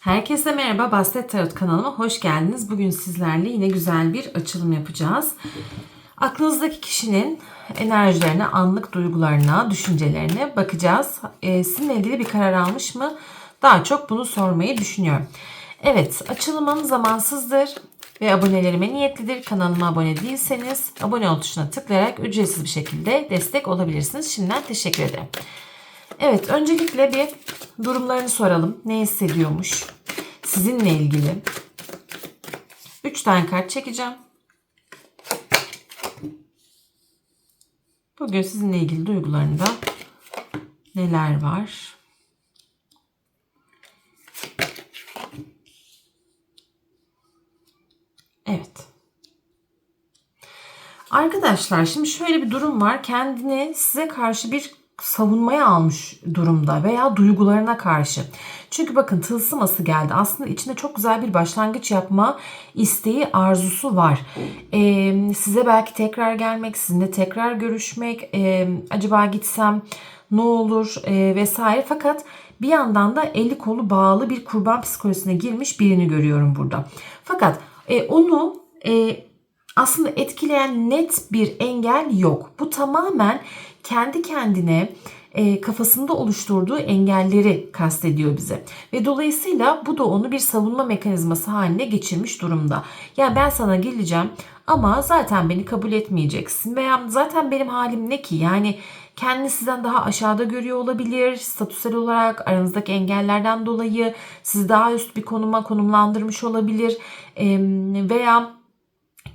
Herkese merhaba. Bastet Tarot kanalıma hoş geldiniz. Bugün sizlerle yine güzel bir açılım yapacağız. Aklınızdaki kişinin enerjilerine, anlık duygularına, düşüncelerine bakacağız. Ee, sizinle ilgili bir karar almış mı? Daha çok bunu sormayı düşünüyorum. Evet, açılımım zamansızdır ve abonelerime niyetlidir. Kanalıma abone değilseniz abone ol tuşuna tıklayarak ücretsiz bir şekilde destek olabilirsiniz. Şimdiden teşekkür ederim. Evet, öncelikle bir durumlarını soralım. Ne hissediyormuş? Sizinle ilgili. 3 tane kart çekeceğim. Bugün sizinle ilgili duygularında neler var? Evet. Arkadaşlar şimdi şöyle bir durum var. Kendini size karşı bir savunmaya almış durumda veya duygularına karşı. Çünkü bakın tılsıması geldi. Aslında içinde çok güzel bir başlangıç yapma isteği, arzusu var. Ee, size belki tekrar gelmek, sizinle tekrar görüşmek, e, acaba gitsem ne olur e, vesaire. Fakat bir yandan da eli kolu bağlı bir kurban psikolojisine girmiş birini görüyorum burada. Fakat e, onu e, aslında etkileyen net bir engel yok. Bu tamamen kendi kendine e, kafasında oluşturduğu engelleri kastediyor bize. Ve dolayısıyla bu da onu bir savunma mekanizması haline geçirmiş durumda. Yani ben sana geleceğim ama zaten beni kabul etmeyeceksin veya zaten benim halim ne ki? Yani kendini sizden daha aşağıda görüyor olabilir. Statüsel olarak aranızdaki engellerden dolayı sizi daha üst bir konuma konumlandırmış olabilir. E, veya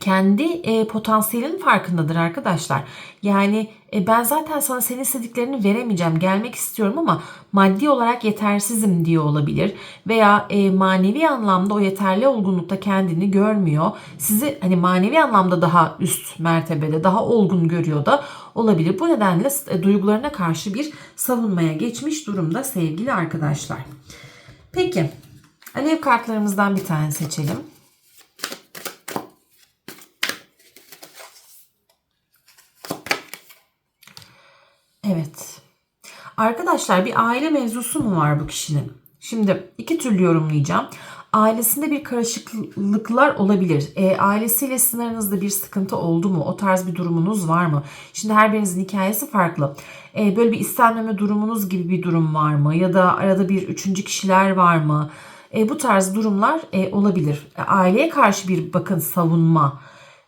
kendi e, potansiyelinin farkındadır arkadaşlar. Yani e, ben zaten sana senin istediklerini veremeyeceğim. Gelmek istiyorum ama maddi olarak yetersizim diye olabilir. Veya e, manevi anlamda o yeterli olgunlukta kendini görmüyor. Sizi hani manevi anlamda daha üst mertebede, daha olgun görüyor da olabilir. Bu nedenle e, duygularına karşı bir savunmaya geçmiş durumda sevgili arkadaşlar. Peki alev kartlarımızdan bir tane seçelim. Evet. Arkadaşlar bir aile mevzusu mu var bu kişinin? Şimdi iki türlü yorumlayacağım. Ailesinde bir karışıklıklar olabilir. E, ailesiyle sınırınızda bir sıkıntı oldu mu? O tarz bir durumunuz var mı? Şimdi her birinizin hikayesi farklı. E, böyle bir istenmeme durumunuz gibi bir durum var mı? Ya da arada bir üçüncü kişiler var mı? E, bu tarz durumlar e, olabilir. E, aileye karşı bir bakın savunma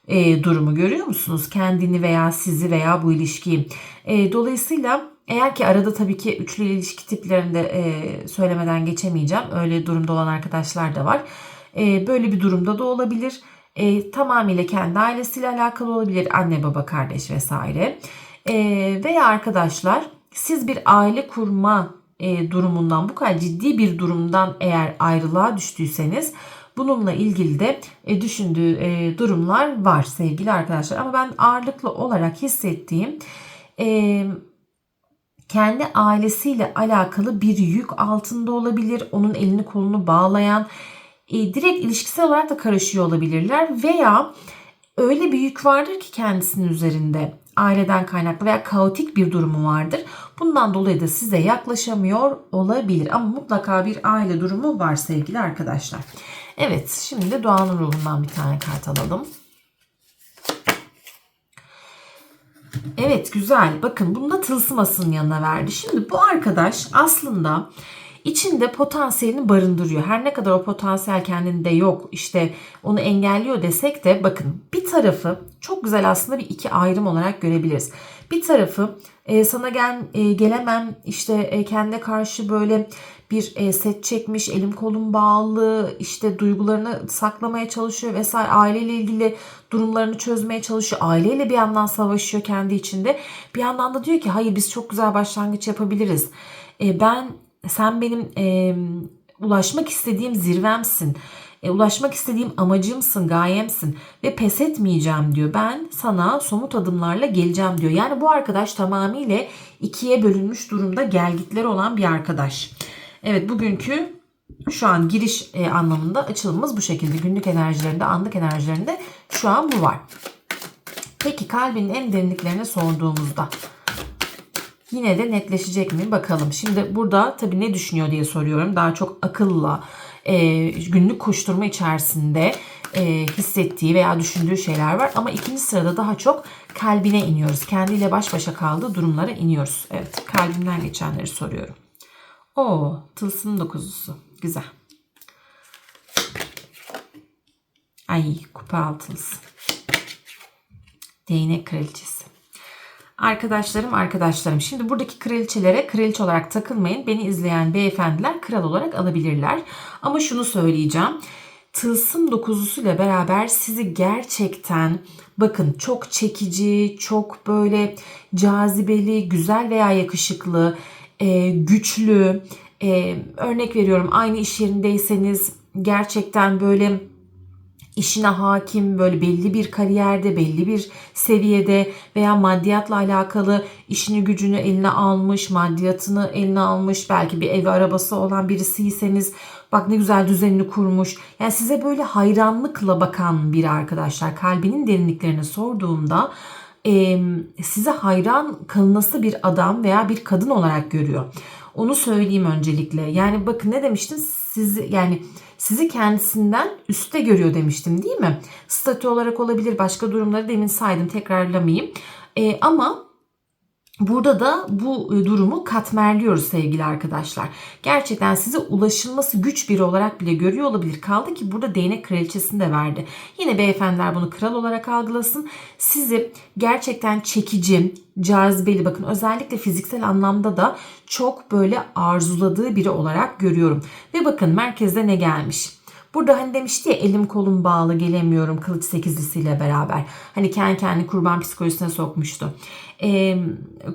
e, durumu görüyor musunuz? Kendini veya sizi veya bu ilişkiyi. E, dolayısıyla eğer ki arada tabii ki üçlü ilişki tiplerinde e, söylemeden geçemeyeceğim. Öyle durumda olan arkadaşlar da var. E, böyle bir durumda da olabilir. E, tamamıyla kendi ailesiyle alakalı olabilir. Anne, baba, kardeş vesaire. E, veya arkadaşlar siz bir aile kurma e, durumundan bu kadar ciddi bir durumdan eğer ayrılığa düştüyseniz Bununla ilgili de e, düşündüğü e, durumlar var sevgili arkadaşlar. Ama ben ağırlıklı olarak hissettiğim e, kendi ailesiyle alakalı bir yük altında olabilir. Onun elini kolunu bağlayan direkt ilişkisel olarak da karışıyor olabilirler. Veya öyle bir yük vardır ki kendisinin üzerinde aileden kaynaklı veya kaotik bir durumu vardır. Bundan dolayı da size yaklaşamıyor olabilir. Ama mutlaka bir aile durumu var sevgili arkadaşlar. Evet şimdi de doğanın ruhundan bir tane kart alalım. Evet güzel. Bakın bunu da tılsımasının yanına verdi. Şimdi bu arkadaş aslında içinde potansiyelini barındırıyor. Her ne kadar o potansiyel kendinde yok işte onu engelliyor desek de bakın bir tarafı çok güzel aslında bir iki ayrım olarak görebiliriz. Bir tarafı e, sana gel e, gelemem işte e, kendine karşı böyle bir e, set çekmiş, elim kolum bağlı, işte duygularını saklamaya çalışıyor vesaire. Aileyle ilgili durumlarını çözmeye çalışıyor. Aileyle bir yandan savaşıyor kendi içinde. Bir yandan da diyor ki hayır biz çok güzel başlangıç yapabiliriz. E, ben sen benim e, ulaşmak istediğim zirvemsin. E, ulaşmak istediğim amacımsın, gayemsin ve pes etmeyeceğim diyor. Ben sana somut adımlarla geleceğim diyor. Yani bu arkadaş tamamıyla ikiye bölünmüş durumda gelgitleri olan bir arkadaş. Evet bugünkü şu an giriş e, anlamında açılımımız bu şekilde. Günlük enerjilerinde, anlık enerjilerinde şu an bu var. Peki kalbinin en derinliklerine sorduğumuzda yine de netleşecek mi bakalım. Şimdi burada tabii ne düşünüyor diye soruyorum. Daha çok akılla, e, günlük koşturma içerisinde e, hissettiği veya düşündüğü şeyler var. Ama ikinci sırada daha çok kalbine iniyoruz. Kendiyle baş başa kaldığı durumlara iniyoruz. Evet kalbimden geçenleri soruyorum. O tılsım dokuzusu. Güzel. Ay kupa altılısı. Değnek kraliçesi. Arkadaşlarım arkadaşlarım. Şimdi buradaki kraliçelere kraliçe olarak takılmayın. Beni izleyen beyefendiler kral olarak alabilirler. Ama şunu söyleyeceğim. Tılsım dokuzusuyla beraber sizi gerçekten bakın çok çekici, çok böyle cazibeli, güzel veya yakışıklı, e, güçlü, e, örnek veriyorum aynı iş yerindeyseniz gerçekten böyle işine hakim böyle belli bir kariyerde belli bir seviyede veya maddiyatla alakalı işini gücünü eline almış maddiyatını eline almış belki bir evi arabası olan birisiyseniz bak ne güzel düzenini kurmuş yani size böyle hayranlıkla bakan bir arkadaşlar kalbinin derinliklerini sorduğumda e, size hayran kalınası bir adam veya bir kadın olarak görüyor. Onu söyleyeyim öncelikle. Yani bakın ne demiştim? Sizi yani sizi kendisinden üstte görüyor demiştim değil mi? Statü olarak olabilir. Başka durumları demin saydım tekrarlamayayım. E, ama Burada da bu durumu katmerliyoruz sevgili arkadaşlar. Gerçekten size ulaşılması güç biri olarak bile görüyor olabilir. Kaldı ki burada değnek kraliçesini de verdi. Yine beyefendiler bunu kral olarak algılasın. Sizi gerçekten çekici, cazibeli bakın özellikle fiziksel anlamda da çok böyle arzuladığı biri olarak görüyorum. Ve bakın merkezde ne gelmiş? Burada hani demişti ya elim kolum bağlı gelemiyorum kılıç sekizlisiyle beraber. Hani kendi kendi kurban psikolojisine sokmuştu. E,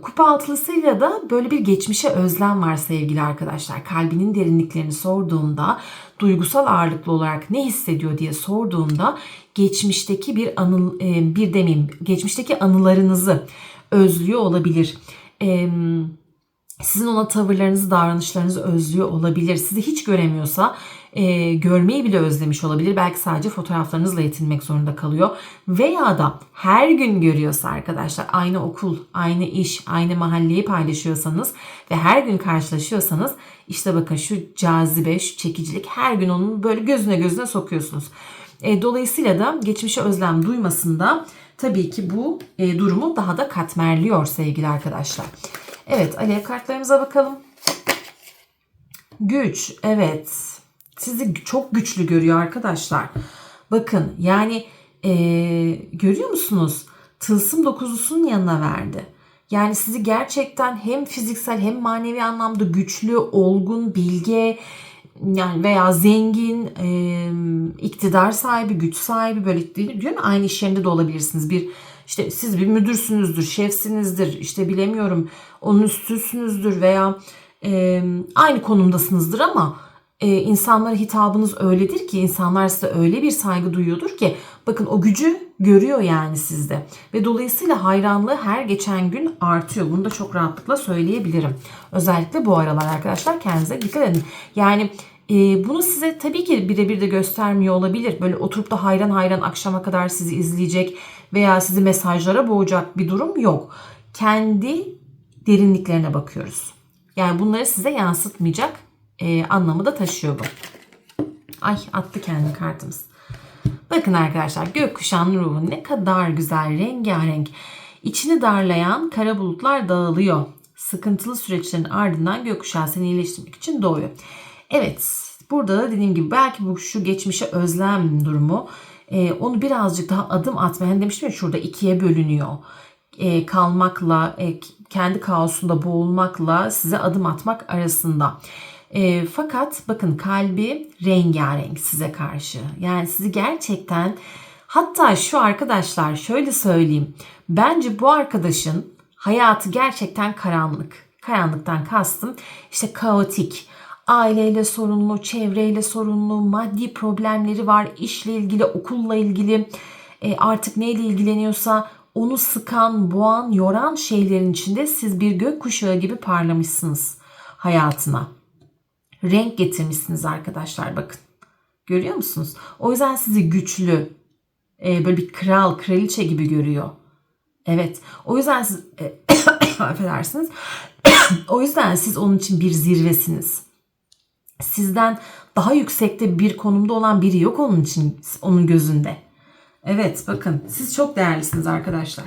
kupa altılısıyla da böyle bir geçmişe özlem var sevgili arkadaşlar. Kalbinin derinliklerini sorduğumda duygusal ağırlıklı olarak ne hissediyor diye sorduğumda geçmişteki bir anı e, bir demeyeyim geçmişteki anılarınızı özlüyor olabilir. Eee sizin ona tavırlarınızı, davranışlarınızı özlüyor olabilir. Sizi hiç göremiyorsa e, görmeyi bile özlemiş olabilir. Belki sadece fotoğraflarınızla yetinmek zorunda kalıyor. Veya da her gün görüyorsa arkadaşlar aynı okul, aynı iş, aynı mahalleyi paylaşıyorsanız ve her gün karşılaşıyorsanız işte bakın şu cazibe, şu çekicilik her gün onun böyle gözüne gözüne sokuyorsunuz. E, dolayısıyla da geçmişe özlem duymasında tabii ki bu e, durumu daha da katmerliyor sevgili arkadaşlar. Evet alev kartlarımıza bakalım. Güç evet sizi çok güçlü görüyor arkadaşlar. Bakın yani e, görüyor musunuz? Tılsım dokuzusunun yanına verdi. Yani sizi gerçekten hem fiziksel hem manevi anlamda güçlü, olgun, bilge yani veya zengin, e, iktidar sahibi, güç sahibi böyle diyor mu? Aynı iş yerinde de olabilirsiniz. Bir işte siz bir müdürsünüzdür, şefsinizdir, işte bilemiyorum onun üstüsünüzdür veya e, aynı konumdasınızdır ama e, insanlara hitabınız öyledir ki insanlar size öyle bir saygı duyuyordur ki bakın o gücü görüyor yani sizde ve dolayısıyla hayranlığı her geçen gün artıyor. Bunu da çok rahatlıkla söyleyebilirim. Özellikle bu aralar arkadaşlar kendinize dikkat edin. Yani e, bunu size tabii ki birebir de göstermiyor olabilir. Böyle oturup da hayran hayran akşama kadar sizi izleyecek veya sizi mesajlara boğacak bir durum yok. Kendi derinliklerine bakıyoruz. Yani bunları size yansıtmayacak e, anlamı da taşıyor bu. Ay attı kendi kartımız. Bakın arkadaşlar gökkuşağının ruhu ne kadar güzel rengarenk. İçini darlayan kara bulutlar dağılıyor. Sıkıntılı süreçlerin ardından gökkuşağı seni iyileştirmek için doğuyor. Evet burada da dediğim gibi belki bu şu geçmişe özlem durumu e, onu birazcık daha adım atmaya hani demiştim ya şurada ikiye bölünüyor. E, kalmakla e, kendi kaosunda boğulmakla size adım atmak arasında. E, fakat bakın kalbi rengarenk size karşı. Yani sizi gerçekten hatta şu arkadaşlar şöyle söyleyeyim. Bence bu arkadaşın hayatı gerçekten karanlık. Karanlıktan kastım işte kaotik, aileyle sorunlu, çevreyle sorunlu, maddi problemleri var, işle ilgili, okulla ilgili, e, artık neyle ilgileniyorsa onu sıkan, boğan, yoran şeylerin içinde siz bir gökkuşağı gibi parlamışsınız hayatına. Renk getirmişsiniz arkadaşlar bakın. Görüyor musunuz? O yüzden sizi güçlü, e, böyle bir kral, kraliçe gibi görüyor. Evet. O yüzden siz e, affedersiniz. o yüzden siz onun için bir zirvesiniz. Sizden daha yüksekte bir konumda olan biri yok onun için onun gözünde. Evet bakın siz çok değerlisiniz arkadaşlar.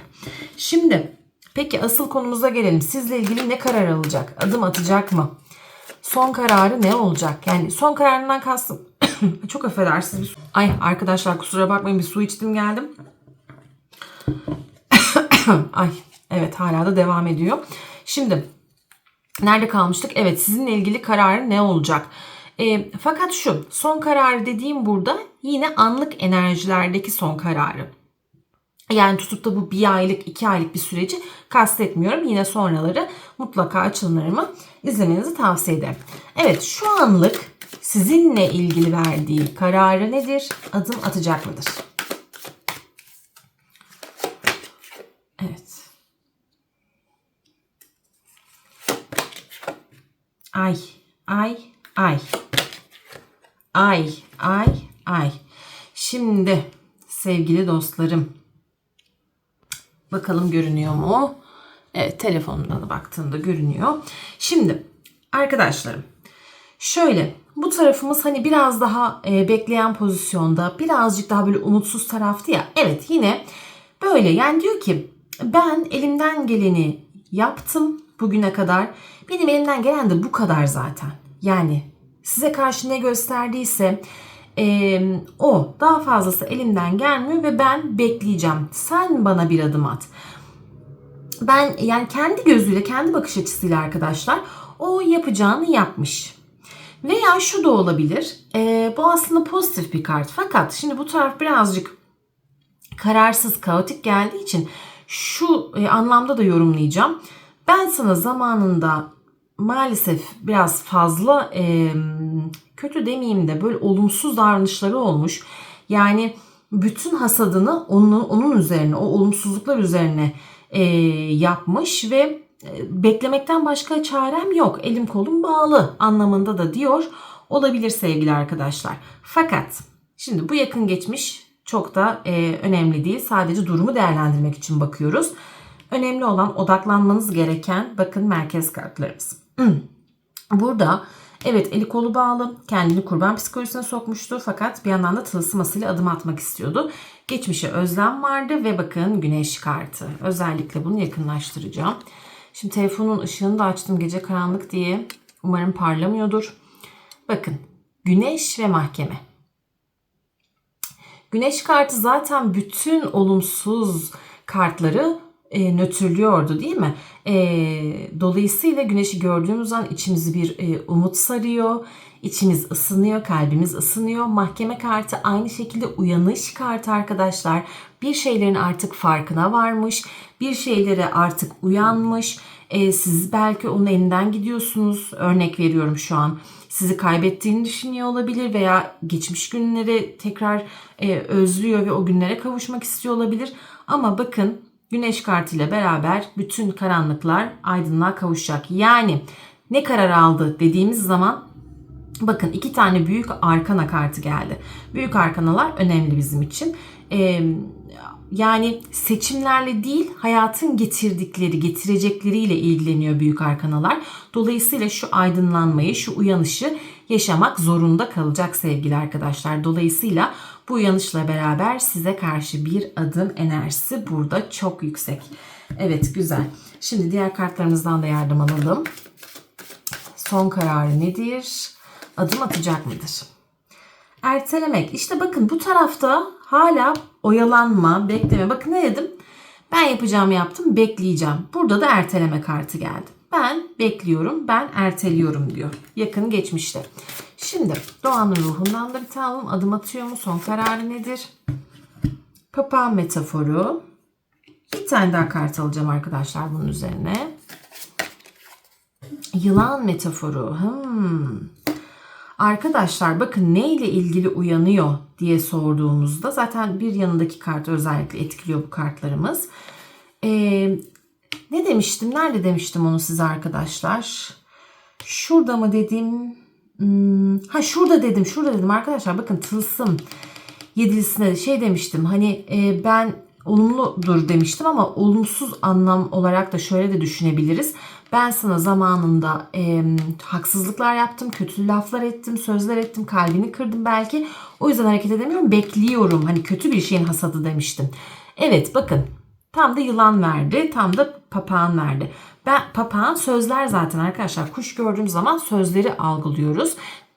Şimdi peki asıl konumuza gelelim. Sizle ilgili ne karar alacak? Adım atacak mı? Son kararı ne olacak? Yani son kararından kastım. çok affedersiniz. Ay arkadaşlar kusura bakmayın bir su içtim geldim. Ay evet hala da devam ediyor. Şimdi nerede kalmıştık? Evet sizinle ilgili kararı ne olacak? E, fakat şu son kararı dediğim burada yine anlık enerjilerdeki son kararı. Yani tutup da bu bir aylık, iki aylık bir süreci kastetmiyorum. Yine sonraları mutlaka açılımlarımı izlemenizi tavsiye ederim. Evet şu anlık sizinle ilgili verdiği kararı nedir? Adım atacak mıdır? Evet. Ay, ay, ay. Ay, ay, ay. Şimdi sevgili dostlarım. Bakalım görünüyor mu? Evet telefonumdan da baktığımda görünüyor. Şimdi arkadaşlarım şöyle bu tarafımız hani biraz daha e, bekleyen pozisyonda birazcık daha böyle umutsuz taraftı ya. Evet yine böyle yani diyor ki ben elimden geleni yaptım bugüne kadar. Benim elimden gelen de bu kadar zaten. Yani size karşı ne gösterdiyse e, o daha fazlası elimden gelmiyor ve ben bekleyeceğim. Sen bana bir adım at. Ben yani kendi gözüyle, kendi bakış açısıyla arkadaşlar o yapacağını yapmış. Veya şu da olabilir. E, bu aslında pozitif bir kart. Fakat şimdi bu taraf birazcık kararsız, kaotik geldiği için şu e, anlamda da yorumlayacağım. Ben sana zamanında maalesef biraz fazla e, kötü demeyeyim de böyle olumsuz davranışları olmuş. Yani bütün hasadını onun, onun üzerine, o olumsuzluklar üzerine e, yapmış ve beklemekten başka çarem yok. Elim kolum bağlı anlamında da diyor. Olabilir sevgili arkadaşlar. Fakat şimdi bu yakın geçmiş çok da e, önemli değil. Sadece durumu değerlendirmek için bakıyoruz. Önemli olan odaklanmanız gereken bakın merkez kartlarımız. Burada evet eli kolu bağlı kendini kurban psikolojisine sokmuştu fakat bir yandan da tılsımasıyla adım atmak istiyordu. Geçmişe özlem vardı ve bakın güneş kartı. Özellikle bunu yakınlaştıracağım. Şimdi telefonun ışığını da açtım gece karanlık diye. Umarım parlamıyordur. Bakın güneş ve mahkeme. Güneş kartı zaten bütün olumsuz kartları e, nötrlüyordu değil mi? E, dolayısıyla güneşi gördüğümüz an içimizi bir e, umut sarıyor. İçimiz ısınıyor, kalbimiz ısınıyor. Mahkeme kartı aynı şekilde uyanış kartı arkadaşlar. Bir şeylerin artık farkına varmış. Bir şeylere artık uyanmış. E, siz belki onun elinden gidiyorsunuz. Örnek veriyorum şu an. Sizi kaybettiğini düşünüyor olabilir veya geçmiş günleri tekrar e, özlüyor ve o günlere kavuşmak istiyor olabilir. Ama bakın Güneş kartıyla beraber bütün karanlıklar aydınlığa kavuşacak. Yani ne karar aldı dediğimiz zaman bakın iki tane büyük arkana kartı geldi. Büyük arkanalar önemli bizim için. Ee, yani seçimlerle değil hayatın getirdikleri, getirecekleriyle ilgileniyor büyük arkanalar. Dolayısıyla şu aydınlanmayı, şu uyanışı yaşamak zorunda kalacak sevgili arkadaşlar. Dolayısıyla bu uyanışla beraber size karşı bir adım enerjisi burada çok yüksek. Evet güzel. Şimdi diğer kartlarımızdan da yardım alalım. Son kararı nedir? Adım atacak mıdır? Ertelemek. İşte bakın bu tarafta hala oyalanma, bekleme. Bakın ne dedim? Ben yapacağımı yaptım, bekleyeceğim. Burada da erteleme kartı geldi. Ben bekliyorum, ben erteliyorum diyor. Yakın geçmişte. Şimdi doğanın ruhundan da bir tane adım atıyor mu? Son kararı nedir? Papağan metaforu. Bir tane daha kart alacağım arkadaşlar bunun üzerine. Yılan metaforu. Hmm. Arkadaşlar bakın ne ile ilgili uyanıyor diye sorduğumuzda zaten bir yanındaki kart özellikle etkiliyor bu kartlarımız. Ee, ne demiştim? Nerede demiştim onu size arkadaşlar? Şurada mı dedim? Hmm, ha şurada dedim. Şurada dedim arkadaşlar. Bakın tılsım yedilisine şey demiştim. Hani e, ben olumludur demiştim ama olumsuz anlam olarak da şöyle de düşünebiliriz. Ben sana zamanında e, haksızlıklar yaptım, kötü laflar ettim, sözler ettim, kalbini kırdım belki. O yüzden hareket edemiyorum. Bekliyorum. Hani kötü bir şeyin hasadı demiştim. Evet bakın tam da yılan verdi, tam da papağan verdi. Ben papağan sözler zaten arkadaşlar. Kuş gördüğüm zaman sözleri algılıyoruz.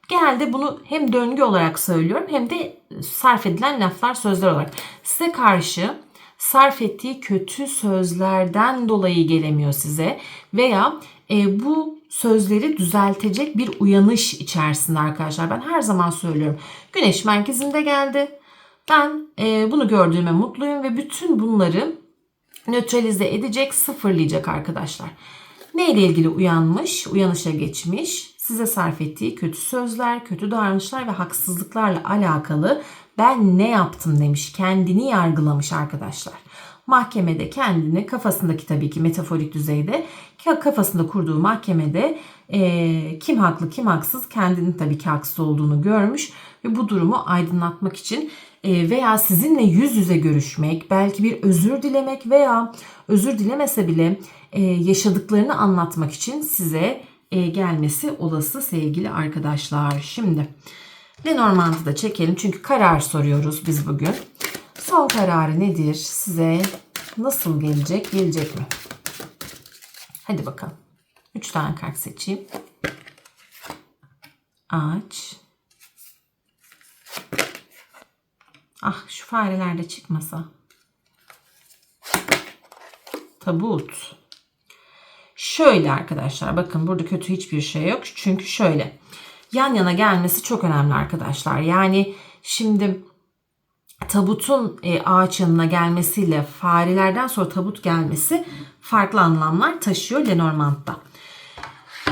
Genelde bunu hem döngü olarak söylüyorum hem de sarf edilen laflar sözler olarak. Size karşı sarf ettiği kötü sözlerden dolayı gelemiyor size veya e, bu sözleri düzeltecek bir uyanış içerisinde arkadaşlar. Ben her zaman söylüyorum. Güneş merkezinde geldi. Ben e, bunu gördüğüme mutluyum ve bütün bunları nötralize edecek, sıfırlayacak arkadaşlar. Neyle ilgili uyanmış, uyanışa geçmiş, size sarf ettiği kötü sözler, kötü davranışlar ve haksızlıklarla alakalı ben ne yaptım demiş. Kendini yargılamış arkadaşlar. Mahkemede kendini kafasındaki tabii ki metaforik düzeyde kafasında kurduğu mahkemede e, kim haklı kim haksız kendinin tabii ki haksız olduğunu görmüş ve bu durumu aydınlatmak için veya sizinle yüz yüze görüşmek, belki bir özür dilemek veya özür dilemese bile e, yaşadıklarını anlatmak için size e, gelmesi olası sevgili arkadaşlar. Şimdi Lenormand'ı da çekelim çünkü karar soruyoruz biz bugün. Son kararı nedir? Size nasıl gelecek? Gelecek mi? Hadi bakalım. 3 tane kart seçeyim. Ağaç. Ah şu fareler de çıkmasa. Tabut. Şöyle arkadaşlar bakın burada kötü hiçbir şey yok. Çünkü şöyle yan yana gelmesi çok önemli arkadaşlar. Yani şimdi tabutun e, ağaç yanına gelmesiyle farelerden sonra tabut gelmesi farklı anlamlar taşıyor Lenormand'da.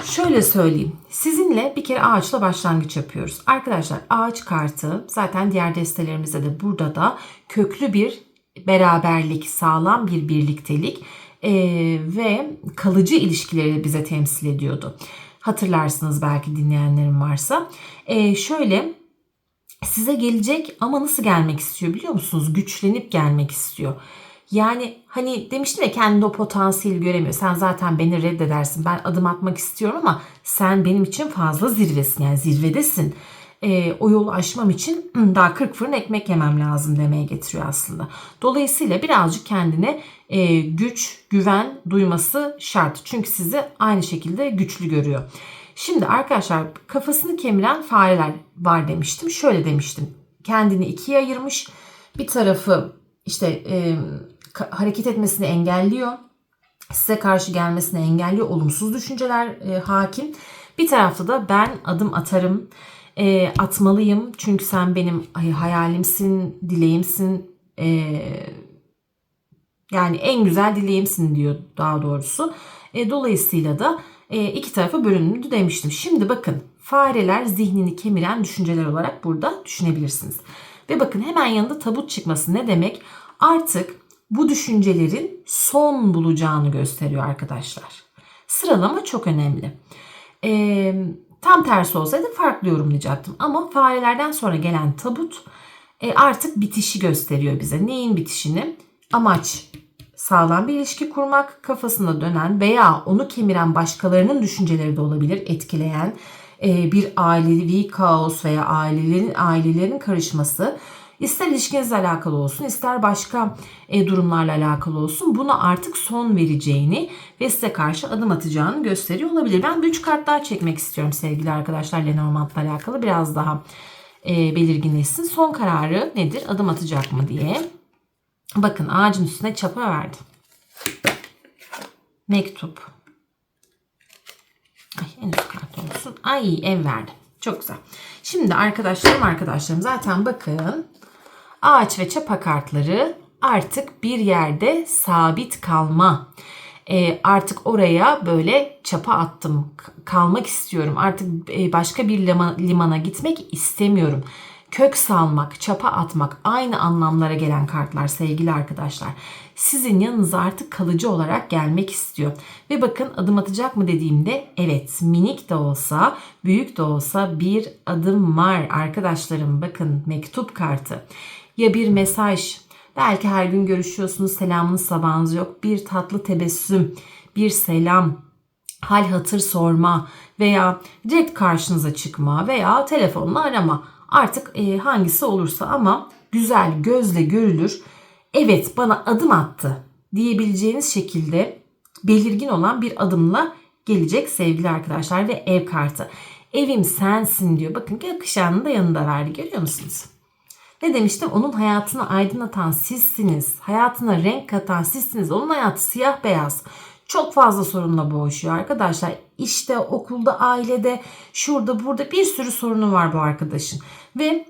Şöyle söyleyeyim. Sizinle bir kere ağaçla başlangıç yapıyoruz. Arkadaşlar ağaç kartı zaten diğer destelerimizde de burada da köklü bir beraberlik, sağlam bir birliktelik e, ve kalıcı ilişkileri bize temsil ediyordu. Hatırlarsınız belki dinleyenlerim varsa. E, şöyle size gelecek ama nasıl gelmek istiyor biliyor musunuz? Güçlenip gelmek istiyor. Yani hani demiştim ya kendinde o potansiyeli göremiyor. Sen zaten beni reddedersin. Ben adım atmak istiyorum ama sen benim için fazla zirvesin. Yani zirvedesin. E, o yolu aşmam için daha 40 fırın ekmek yemem lazım demeye getiriyor aslında. Dolayısıyla birazcık kendine e, güç, güven duyması şart. Çünkü sizi aynı şekilde güçlü görüyor. Şimdi arkadaşlar kafasını kemiren fareler var demiştim. Şöyle demiştim. Kendini ikiye ayırmış. Bir tarafı işte e, hareket etmesini engelliyor. Size karşı gelmesini engelliyor. Olumsuz düşünceler e, hakim. Bir tarafta da ben adım atarım, e, atmalıyım. Çünkü sen benim hayalimsin, dileğimsin, e, yani en güzel dileğimsin diyor daha doğrusu. E, dolayısıyla da e, iki tarafa bölünümlü demiştim. Şimdi bakın fareler zihnini kemiren düşünceler olarak burada düşünebilirsiniz. Ve bakın hemen yanında tabut çıkması ne demek? Artık bu düşüncelerin son bulacağını gösteriyor arkadaşlar. Sıralama çok önemli. E, tam tersi olsaydı farklı yorumlayacaktım. Ama farelerden sonra gelen tabut e, artık bitişi gösteriyor bize. Neyin bitişini? Amaç sağlam bir ilişki kurmak, kafasında dönen veya onu kemiren başkalarının düşünceleri de olabilir, etkileyen e, bir ailevi kaos veya ailelerin ailelerin karışması ister ilişkinizle alakalı olsun ister başka e, durumlarla alakalı olsun buna artık son vereceğini ve size karşı adım atacağını gösteriyor olabilir. Ben bir üç kart daha çekmek istiyorum sevgili arkadaşlar Lenormand'la alakalı biraz daha e, belirginleşsin. Son kararı nedir? Adım atacak mı diye. Bakın ağacın üstüne çapa verdim. Mektup. Ay en üst kart olsun. Ay ev verdim. Çok güzel. Şimdi arkadaşlarım arkadaşlarım zaten bakın ağaç ve çapa kartları artık bir yerde sabit kalma. E, artık oraya böyle çapa attım. Kalmak istiyorum. Artık e, başka bir limana gitmek istemiyorum kök salmak, çapa atmak aynı anlamlara gelen kartlar sevgili arkadaşlar. Sizin yanınıza artık kalıcı olarak gelmek istiyor. Ve bakın adım atacak mı dediğimde evet minik de olsa büyük de olsa bir adım var arkadaşlarım. Bakın mektup kartı ya bir mesaj belki her gün görüşüyorsunuz selamınız sabahınız yok bir tatlı tebessüm bir selam hal hatır sorma veya direkt karşınıza çıkma veya telefonla arama. Artık e, hangisi olursa ama güzel gözle görülür. Evet bana adım attı diyebileceğiniz şekilde belirgin olan bir adımla gelecek sevgili arkadaşlar ve ev kartı. Evim sensin diyor. Bakın gökkuşağını da yanında verdi görüyor musunuz? Ne demiştim? Onun hayatını aydınlatan sizsiniz. Hayatına renk katan sizsiniz. Onun hayatı siyah beyaz. Çok fazla sorunla boğuşuyor arkadaşlar. İşte, okulda, ailede, şurada, burada bir sürü sorunu var bu arkadaşın. Ve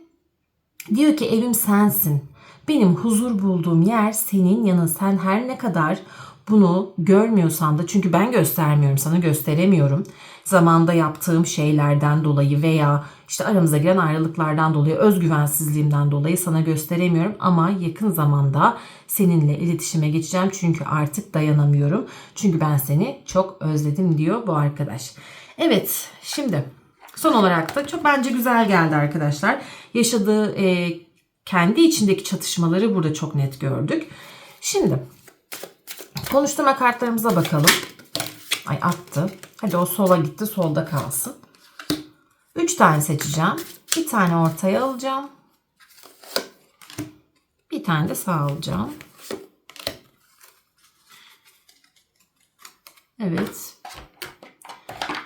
diyor ki evim sensin. Benim huzur bulduğum yer senin yanın. Sen her ne kadar bunu görmüyorsan da çünkü ben göstermiyorum sana gösteremiyorum. Zamanda yaptığım şeylerden dolayı veya işte aramıza giren ayrılıklardan dolayı özgüvensizliğimden dolayı sana gösteremiyorum ama yakın zamanda seninle iletişime geçeceğim çünkü artık dayanamıyorum. Çünkü ben seni çok özledim diyor bu arkadaş. Evet şimdi son olarak da çok bence güzel geldi arkadaşlar. Yaşadığı e, kendi içindeki çatışmaları burada çok net gördük. Şimdi konuşturma kartlarımıza bakalım. Ay attı. Hadi o sola gitti solda kalsın. 3 tane seçeceğim. Bir tane ortaya alacağım. Bir tane de sağ alacağım. Evet.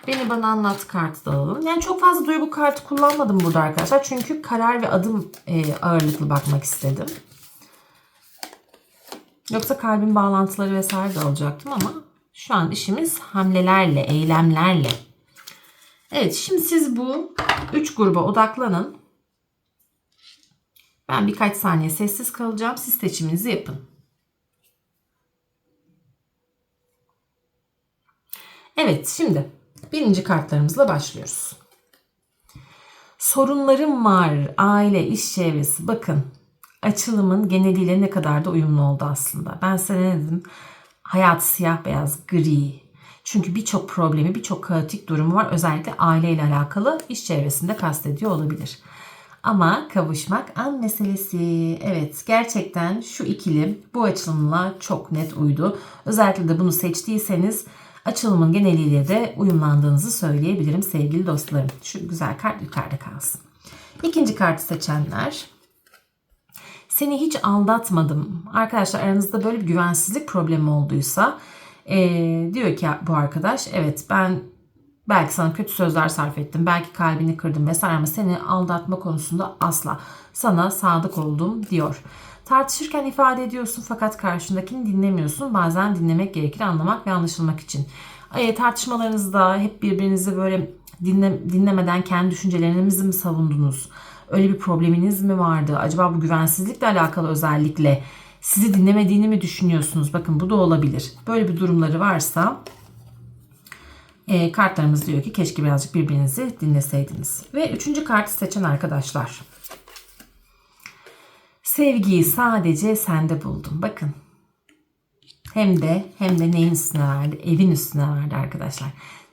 Beni bana anlat kartı da alalım. Yani çok fazla duygu kartı kullanmadım burada arkadaşlar. Çünkü karar ve adım e, ağırlıklı bakmak istedim. Yoksa kalbin bağlantıları vesaire de alacaktım ama şu an işimiz hamlelerle, eylemlerle. Evet şimdi siz bu 3 gruba odaklanın. Ben birkaç saniye sessiz kalacağım. Siz seçiminizi yapın. Evet şimdi birinci kartlarımızla başlıyoruz. Sorunlarım var. Aile, iş çevresi. Bakın açılımın geneliyle ne kadar da uyumlu oldu aslında. Ben size ne dedim? Hayat siyah beyaz, gri. Çünkü birçok problemi, birçok kaotik durumu var. Özellikle aileyle alakalı iş çevresinde kastediyor olabilir. Ama kavuşmak an meselesi. Evet gerçekten şu ikili bu açılımla çok net uydu. Özellikle de bunu seçtiyseniz açılımın geneliyle de uyumlandığınızı söyleyebilirim sevgili dostlarım. Şu güzel kart yukarıda kalsın. İkinci kartı seçenler seni hiç aldatmadım. Arkadaşlar aranızda böyle bir güvensizlik problemi olduysa ee, diyor ki bu arkadaş evet ben belki sana kötü sözler sarf ettim. Belki kalbini kırdım vesaire ama seni aldatma konusunda asla sana sadık oldum diyor. Tartışırken ifade ediyorsun fakat karşındakini dinlemiyorsun. Bazen dinlemek gerekir anlamak ve anlaşılmak için. E, tartışmalarınızda hep birbirinizi böyle dinle, dinlemeden kendi düşüncelerinizi mi savundunuz? Öyle bir probleminiz mi vardı? Acaba bu güvensizlikle alakalı özellikle sizi dinlemediğini mi düşünüyorsunuz? Bakın bu da olabilir. Böyle bir durumları varsa e, kartlarımız diyor ki keşke birazcık birbirinizi dinleseydiniz. Ve üçüncü kartı seçen arkadaşlar. Sevgiyi sadece sende buldum. Bakın. Hem de hem de neyin üstüne verdi? Evin üstüne verdi arkadaşlar.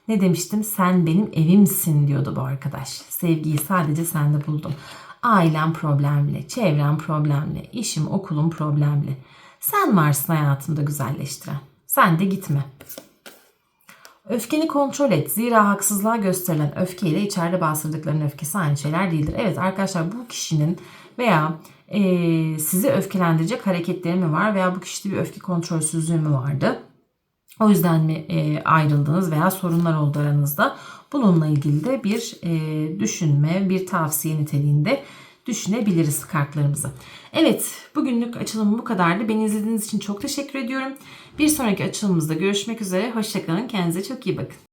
Ne demiştim? Sen benim evimsin diyordu bu arkadaş. Sevgiyi sadece sende buldum. Ailem problemli, çevrem problemli, işim okulum problemli. Sen varsın hayatımda güzelleştiren. Sen de gitme. Öfkeni kontrol et. Zira haksızlığa gösterilen öfkeyle içeride bastırdıkların öfkesi aynı şeyler değildir. Evet arkadaşlar bu kişinin veya e, sizi öfkelendirecek hareketleri mi var veya bu kişide bir öfke kontrolsüzlüğü mü vardı? O yüzden mi e, ayrıldınız veya sorunlar oldu aranızda? Bununla ilgili de bir e, düşünme, bir tavsiye niteliğinde düşünebiliriz kartlarımızı. Evet, bugünlük açılımım bu kadardı. Beni izlediğiniz için çok teşekkür ediyorum. Bir sonraki açılımımızda görüşmek üzere. Hoşçakalın. Kendinize çok iyi bakın.